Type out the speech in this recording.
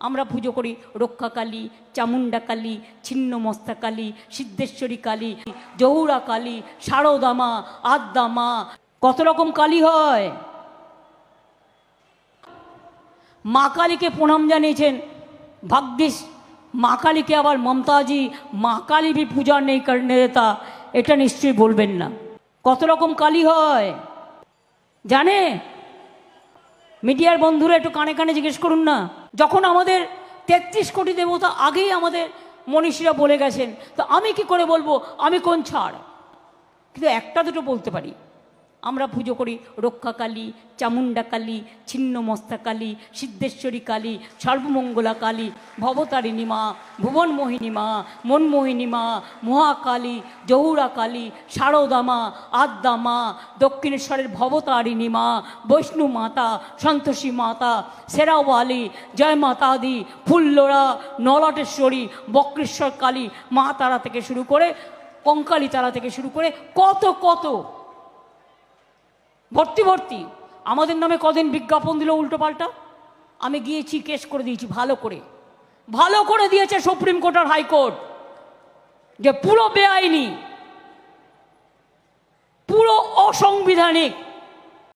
আমরা পুজো করি রক্ষাকালী চামুণ্ডা কালী ছিন্নমস্তা কালী সিদ্ধেশ্বরী কালী জহুরা কালী সারদামা, আদ্দামা। কত রকম কালী হয়? মা কালীকে প্রণাম জানিয়েছেন। ভাগ্যিস, মা কালীকে আবার মমতাজি, মা কালী ভি পূজা নেই দেতা, এটা নিশ্চয়ই বলবেন না। কত রকম কালী হয়? জানে? মিডিয়ার বন্ধুরা একটু কানে কানে জিজ্ঞেস করুন না। যখন আমাদের তেত্রিশ কোটি দেবতা আগেই আমাদের মনীষীরা বলে গেছেন, তো আমি কি করে বলব? আমি কোন ছাড়? কিন্তু একটা দুটো বলতে পারি। আমরা পুজো করি রক্ষাকালী চামুণ্ডা কালী ছিন্নমস্তা কালী সিদ্ধেশ্বরী কালী সর্বমঙ্গলা কালী ভবতারিণী মা, ভুবনমোহিনী মা, মনমোহিনী মা, মহাকালী জহুরা কালী শারদা মা, আদ্যা মা, দক্ষিণেশ্বরের ভবতারিণী মা, বৈষ্ণু মাতা, সন্তোষী মাতা, সেরাওয়ালি, জয় মাতাদি ফুল্লরা নলাটেশ্বরী বক্রেশ্বর কালী মা তারা থেকে শুরু করে কঙ্কালী তারা থেকে শুরু করে কত কত ভর্তি ভর্তি। আমাদের নামে কদিন বিজ্ঞাপন দিল উল্টোপাল্টা আমি গিয়েছি, কেস করে দিয়েছি, ভালো করে। ভালো করে দিয়েছে সুপ্রিম কোর্ট আর হাইকোর্ট। যে পুরো বেআইনি, পুরো অসাংবিধানিক